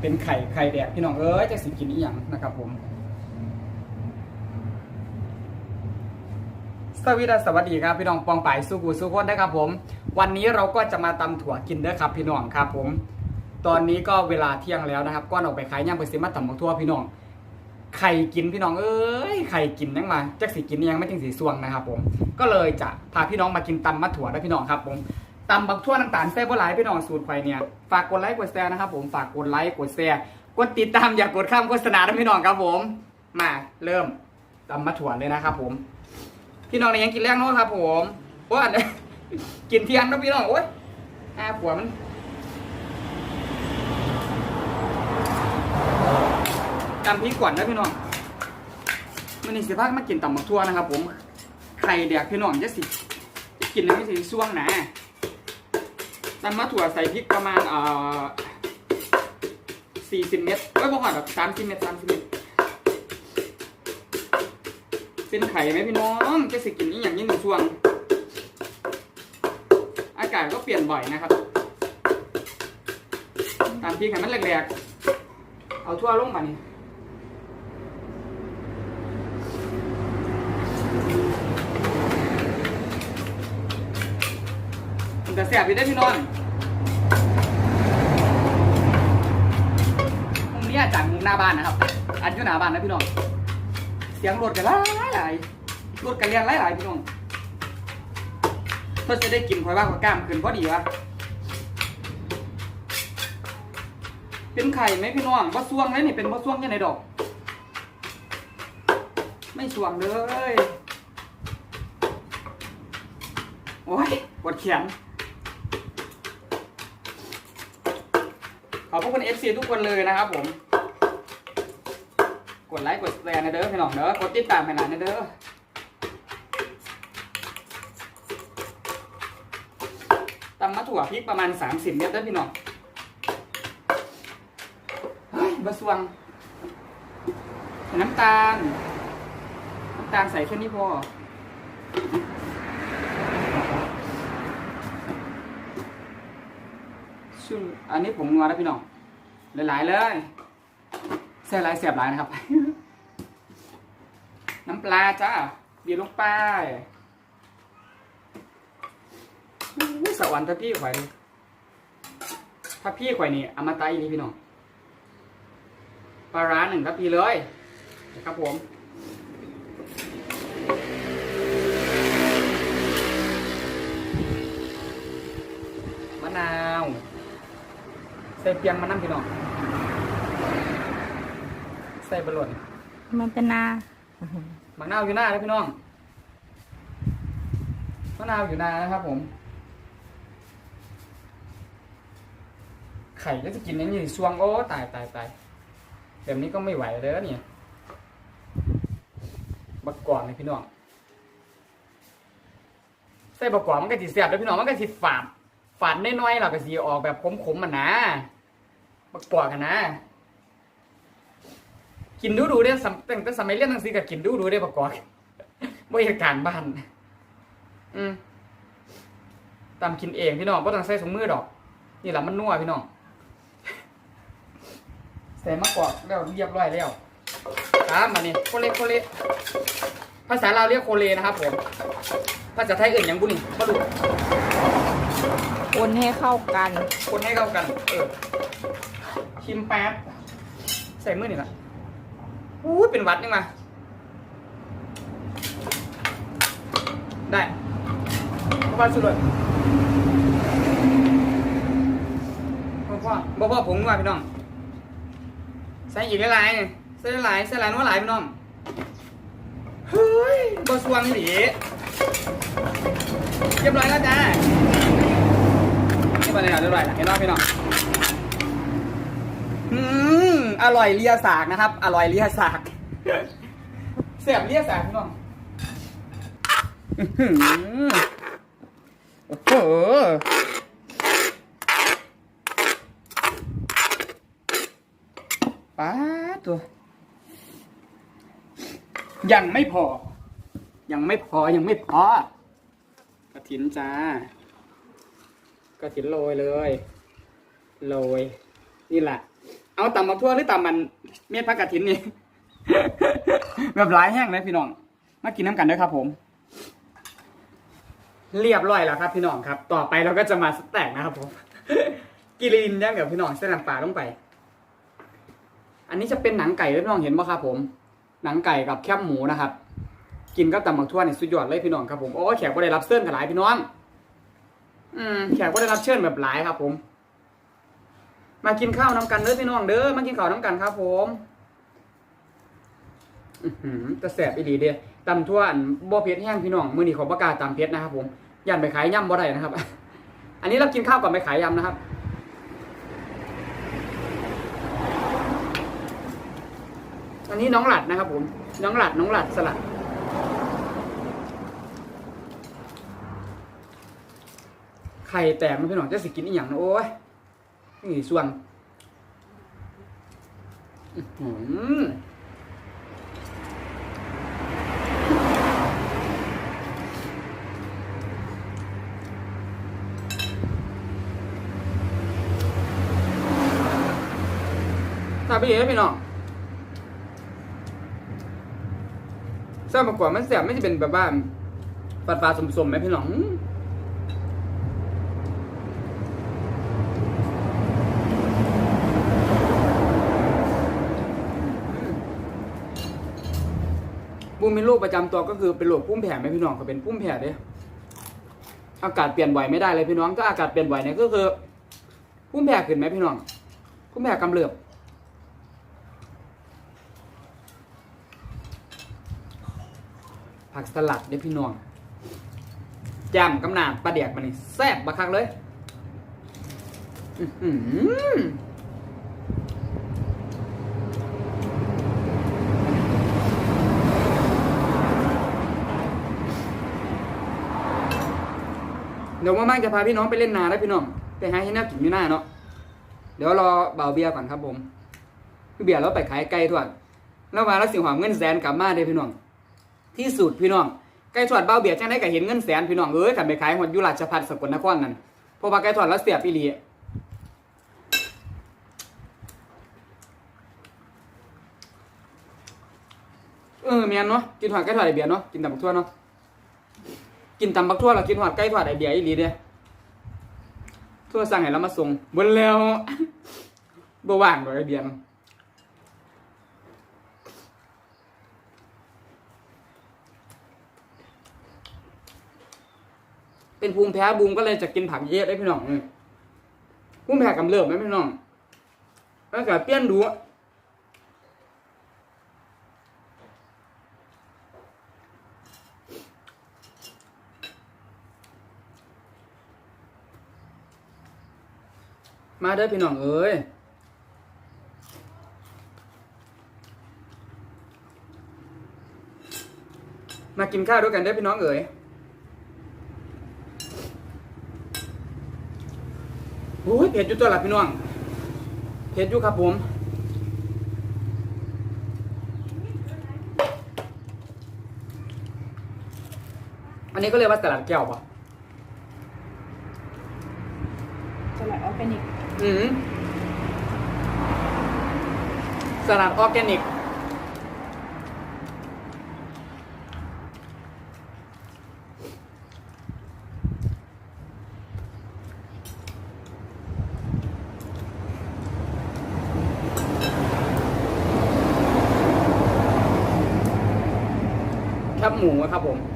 เป็นไข่ไข่แดดพี่น้องเอ้ยจะสิกินอีหยังนะครับผมสวัสดีสวัสดีครับพี่น้องปองป่ายสุกูสุคนนะครับผม วันนี้เราก็จะมาตำถั่วกินเด้อครับ พี่น้องครับผม ตอนนี้ก็เวลาเที่ยงแล้วนะครับก้อนออกไปขายย่างไปซื้อมาตำบักทั่วพี่น้องไข่กินพี่น้องเอ้ยไข่กินยังมาจักสิกินยังไม่ถึงสีสวงนะครับผม ก็เลยจะพาพี่น้องมากินตำมะถั่วนะพี่น้องครับผม ตำบักทั่วน้ำตาลแซ่บหลายพี่น้องสูตรไฟเนี่ยฝากกดไลค์กดแชร์นะครับผมฝากกดไลค์กดแชร์กดติดตามอย่ากดข้ามโฆษณานะพี่น้องครับผม มาเริ่มตำมะถั่วเลยนะครับผม พี่น้องในยังกินแรงเนาะครับ ผมโอ้ยกินเที่ยงนะพี่น้องโอ้ยอาผัวมันตำพริกก่อนนะพี่น้องมันนี่สิพามากินตำบักทั่วนะครับ ผมไข่แดกพี่น้องจะสิกินแล้วไม่สิช่วงนะ ตำมะถั่วใส่พริกประมาณเอ่อสี่สิบเม็ดเอ้ยบ่หอดแบบสามสิบเม็ดสามสิบเม็ดเป็นไข่ไหมพี่น้องจะสิกินนี่อย่างนี้หนึ่งช่วง อากาศก็เปลี่ยนบ่อยนะครับ ตามพริกให้มันแหลกๆ เอาทั่วลงมานี่มันจะแสบอยู่ได้พี่น้อนมุมนี้จากมุม หน้าบ้านนะครับ อันอยู่หน้าบ้านนะพี่น้อง เสียงรถกันหลายหลายรถกันเรียนหลายหลายพี่น้องเพื่อจะได้กินคอยว่าก็กล้ามขึ้นพอดีวะเป็นไข่ไหมพี่น้องบ่ซ่วงเลยนี่เป็นบ่ซ่วงยังไงดอก ไม่ซ่วงเลยโอ้ยปวดแขนขอบพระคุณ FC ทุกคนเลยนะครับผม ดไลค์กดแชร์นะเด้อพี่น้องเด้อกดติดตามให้หน่อยนะเด้อตำมะถั่วพริกประมาณ 30 เม็ดเด้อพี่น้องเฮ้ยบะสวง น้ำตาล น้ำตาลใส่แค่นี้พอซึ่งอันนี้ผมนัวแล้วพี่น้องหลายๆเลยแซ่หลายเสียบหลายนะครับ น้ำปลาจ้าเบียร์ลงไปอู้สวรรค์ถ้าพี่ข่อยถ้าพี่ข่อยนี่อมตะอีนี่พี่น้องปลาร้าหนึ่งทัพพีเลยนะครับผมมะนาวใส่เปียงมานั่งพี่น้องใส่บะหล่นมันเป็นนา มะนาวอยู่หน้าเลยพี่น้องมะนาวอยู่หน้านะครับผม ไข่ก็จะกินอย่างนี้สวงโอ้ตายตายตายแบบนี้ก็ไม่ไหวเลยเนี่ยบักกวางเลยพี่น้องใส่บักกวางมันก็สิดเสียบเลยพี่น้องมันก็สิดฝาดฝาดน้อยๆเราก็สิออกแบบขมๆมันนะบักกวางกันนะ กินดูดูๆเด้สำตั้งแต่สมัยเรียนหนังสือก็กินดูดูๆเด้บักกวางบ่เหตุการณ์บ้าน อืมตามกินเองพี่น้องบ่ต้องใส่ถุงมือดอก นี่แหละมันนัวพี่น้องใส่มะกอกแล้วเรียบร้อยแล้วตามมานี่โคเลโคเลภาษาลาวเรียกโคเลนะครับผมภาษาไทยเอื่นหยังบุนี่มาดูคนให้เข้ากัน คนให้เข้ากัน เออชิมแป๊บใส่มือนี่ละ อู้เป็นวัดนี่มา ได้พ่อพ่อสุดเลยพ่อพ่อพ่อพ่อผงว่าพี่น้อง ใส่อีกหลายๆนี่ใส่หลายใส่หลายนัวหลายพี่น้อง เฮ้ยบสวงหลีเรียบร้อยแล้วจ้านี่มาเลยอะเรียบร้อยแล้วเห็นไหมพี่น้อง อืมอร่อยเลียสากนะครับ อร่อยเลียสากเสียบเลียสากพี่น้องโอ้โหป้าตัว ยังไม่พอ ยังไม่พอยังไม่พอกระถินจ้ากระถินโรยเลยโรยนี่แหละ เอาตำมาทั่วหรือตำมันเม็ดผักกระถินนี่ แบบหลายแห้งเลยพี่น้อง มากินน้ำกันด้อครับผม เรียบร้อยแล้วครับ พี่น้องครับ ต่อไปเราก็จะมาสแต็กนะครับผมกิรินย่างเดี๋ยวพี่น้องเส้นน้ำปลาลงไป อันนี้จะเป็นหนังไก่พี่น้องเห็นป่ะครับผม หนังไก่กับแคบหมูนะครับ กินกับตำบักทั่วนี่สุดยอดเลยพี่น้องครับผมโอ้แขกก็ได้รับเชิญกันหลายพี่น้อง อืมแขกก็ได้รับเชิญแบบหลายครับผม มากินข้าวน้ำกันเด้อพี่น้องเด้อมากินข้าวน้ำกันครับผมอือหือแสบอีหลีเด้ตำทั่วอันบ่เผ็ดแห้งพี่น้องมือนี้ขอประกาศตำเผ็ดนะครับ ผมย่านไปขายยำบ่ได้นะครับ อันนี้เรากินข้าวก่อนไปขายยำนะครับอันนี้น้องหลัดนะครับ ผมน้องหลัดน้องหลัดสลัดไข่แตกมันพี่น้องจะสิกินอีหยังนะโอ้ย นี่ส่วนอื้อหือตาไปเอ๋พี่น้องทราบมาก่อนมันแสบไม่จะเป็นแบบว่าฝาดฟาสมๆไหมพี่น้อง อื้อบูมมีโรคประจำตัวก็คือเป็นโรคพุ่มแผ่ไหมพี่น้องก็เป็นพุ่มแผ่เด้อากาศเปลี่ยนบ่อยไม่ได้เลยพี่น้องถ้าอากาศเปลี่ยนบ่อยเนี่ยก็คือพุ่มแผ่ขึ้นไหมพี่น้องพุ่มแผ่กำเริบผักสลัดเด้อพี่น้องแจ่มกำนาดปลาเดียกมานี่แซ่บบักคักเลย อือ เดี๋ยวว่างๆจะพาพี่น้องไปเล่นนาแล้วพี่น้องไปหาที่น่ากินอยู่หน้าเนาะเดี๋ยวรอเบาเบียร์ก่อนครับผมพี่เบียร์แล้วไปขายไก่ทอดแล้วมาแล้วสิหอมเงินแสนกลับมาเด้พี่น้อง ที่สุดพี่น้องไก่ทอดเบาเบียร์จังได้ก็เห็นเงินแสนพี่น้องเอ้ยขันไปขายหอดยุราชพัฒสกลนครนั่นเพราะว่าไก่ทอดแล้วเสียบอีหลีเออเมียนเนาะกินหอดไก่ทอดไอเบียร์เนาะกินตำบักทั่วเนาะ กินตำบักทั่วเรากินหอดไก่ทอดไอเบียอีหลีเด้ทั่วสั่งให้เรามาส่งบนแล้วบ่ว่างดอกไอเบียนเป็นภูมิแพ้บูมก็เลยจะกินผักเยอะได้พี่น้องภูมิแพ้กำเริบไหมพี่น้องแล้วก็เปลี่ยนดู มาเด้อพี่น้องเอ้ยมากินข้าวด้วยกันเด้พี่น้องเอ๋ยโอ้ยเผ็ดอยู่ตัวละพี่น้อง เผ็ดอยู่ครับผม อันนี้ก็เรียกว่าสลัดแก้วปะ สลัดออร์แกนิก อืมสลัดออร์แกนิก แคบหมูครับผม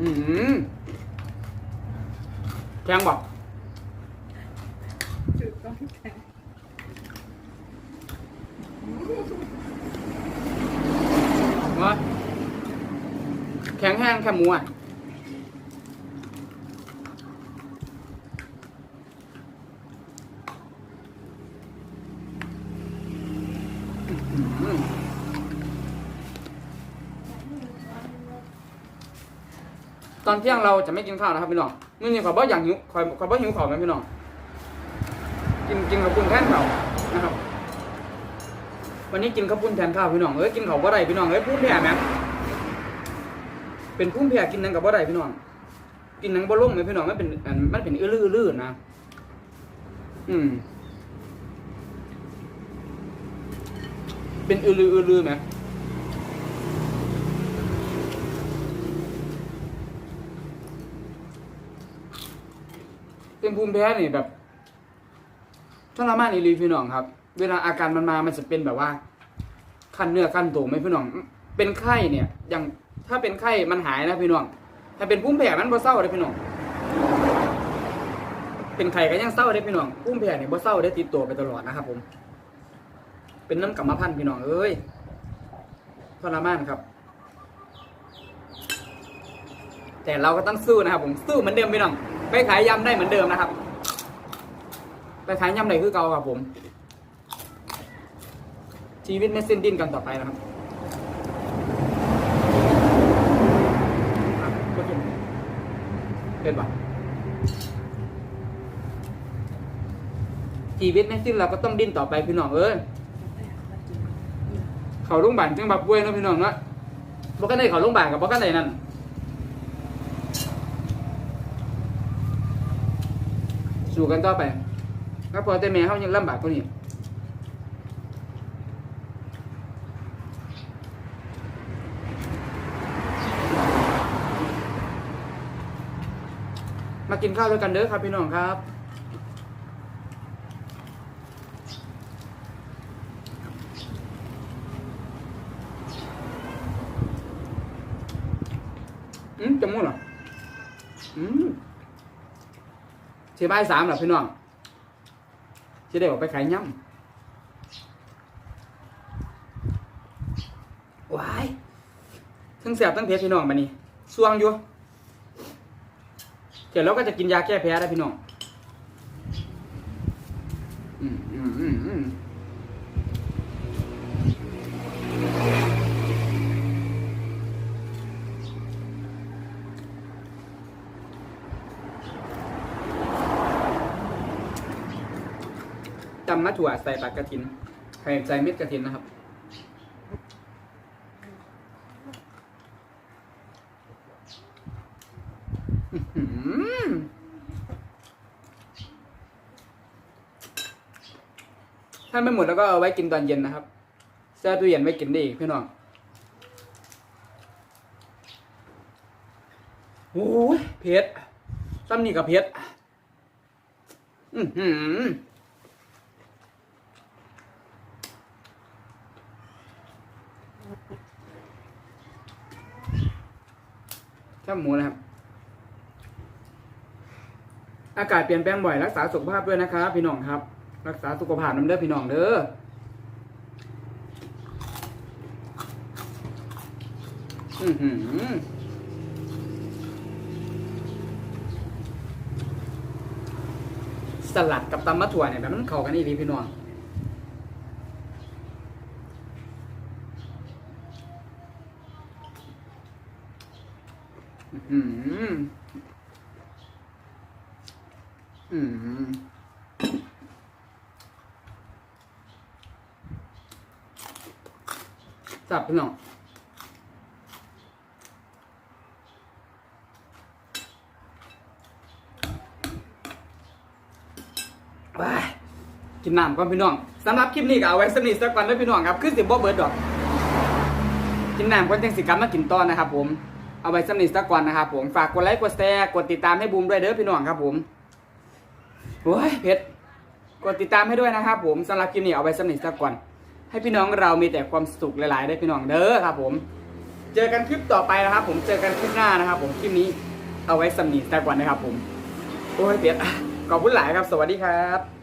อื้อหือแข็งบอกจุดต้องแข็งว่าแข็งแห้งแค่หมูอะอื้อหือตอน เที่ยงเราจะไม่กินข้าวนะครับพี่น้องมื่อนี้ขอบ่อย่างหิวขอขอบ่หิวข้าวไหมพี่น้องกินกินกับปุ้นแทนข้าวนะครับ วันนี้กินข้าวปุ้นแทนข้าวพี่น้องเอ้ยกินข้าวบ่ได้พี่น้องเอ้ยพุ่มแผ่แหมเป็นพุ่มแผ่กินนังกับบ่ได้พี่น้อง กินนังบะลุ่มไหมพี่น้องมันเป็นมันเป็นอื้อลื่อๆนะอืมเป็นอื้อลืออื้อลือไหม เป็นภูมิแพ้นี่แบบทรมานอีหลีพี่น้องครับ เวลาอาการมันมามันจะเป็นแบบว่าขั้นเนื้อขั้นตัวไหมพี่น้อง เป็นไข้เนี่ย อย่างถ้าเป็นไข้มันหายนะพี่น้อง ถ้าเป็นภูมิแพ้มันบ่เศร้าเลยพี่น้อง เป็นไข้ก็ยังเศร้าได้พี่น้องภูมิแพ้เนี่ยบ่เศร้าได้ติดตัวไปตลอดนะครับผม เป็นน้ำกรรมพันธุ์พี่น้องเอ้ยทรมานครับ แต่เราก็ต้องสู้นะครับผมสู้เหมือนเดิมพี่น้อง ไปขายยำได้เหมือนเดิมนะครับ ไปขายยำไหนคือเก่าครับผม ชีวิตไม่สิ้นดิ้นกันต่อไปนะครับเป็นปะชีวิตไม่สิ้นเราก็ต้องดิ้นต่อไปพี่น้องเอ้ยเขาโรงพยาบาลจังบับป่วยนะพี่น้องนะบ่กันได้เขาโรงพยาบาลกับบ่กันได้นั่น สู้กันต่อไปก็พอแต่แม่เขายังลำบากกว่านี้มากินข้าวด้วยกันเด้อครับพี่น้องครับ อืมจมูกเหรออืม เสียบายสามหรอพี่น้องจะได้ออกไปขายย่ำว้ายทั้งแสบทั้งเผ็ดพี่น้องมานี่สวงอยู่เดี๋ยวเราก็จะกินยาแก้แพ้ได้พี่น้อง อืมอืมอืมอืม จำมะถั่วใส่ปากกระถินใส่ใส่เม็ดกระถินนะครับ ถ้าไม่หมดแล้วก็เอาไว้กินตอนเย็นนะครับแช่ตู้เย็นไว้กินได้อีกพี่น้องโอ้ยเผ็ดซ้ำนี่กับเผ็ดอือหือ แค่หมูนะครับ อากาศเปลี่ยนแปลงบ่อยรักษาสุขภาพด้วยนะครับพี่น้องครับ รักษาสุขภาพน้ำเด้อพี่น้องเด้ออือหือสลัดกับตำมะถั่วเนี่ยแบบมันเข้ากันอีดีพี่น้อง อืมอืมจับพี่น้องกินน้ำก่อนพี่น้องสำหรับคลิปนี้ก็เอาไว้สนิทสักก่อนด้วยพี่น้องครับคือสิบ่เบิร์ดดอก กินน้ำก่อนจังสิกลับมากินตอนนะครับผม เอาไว้สำนิทสักก่อนนะครับผมฝากกดไลค์กดแชร์กดติดตามให้บูมด้วยเด้อพี่น้องครับผมโอ้ยเพชรกดติดตามให้ด้วยนะครับผมสำหรับคลิปนี้เอาไว้สำนิทสักก่อน ให้พี่น้องเรามีแต่ความสุขหลายๆได้พี่น้องเด้อครับ ผม เจอกันคลิปต่อไปนะครับ ผมเจอกันคลิปหน้านะครับ ผมคลิปนี้เอาไว้สำนิทสักก่อนนะครับ ผมโอ้ยเพชรขอบคุณหลายครับ สวัสดีครับ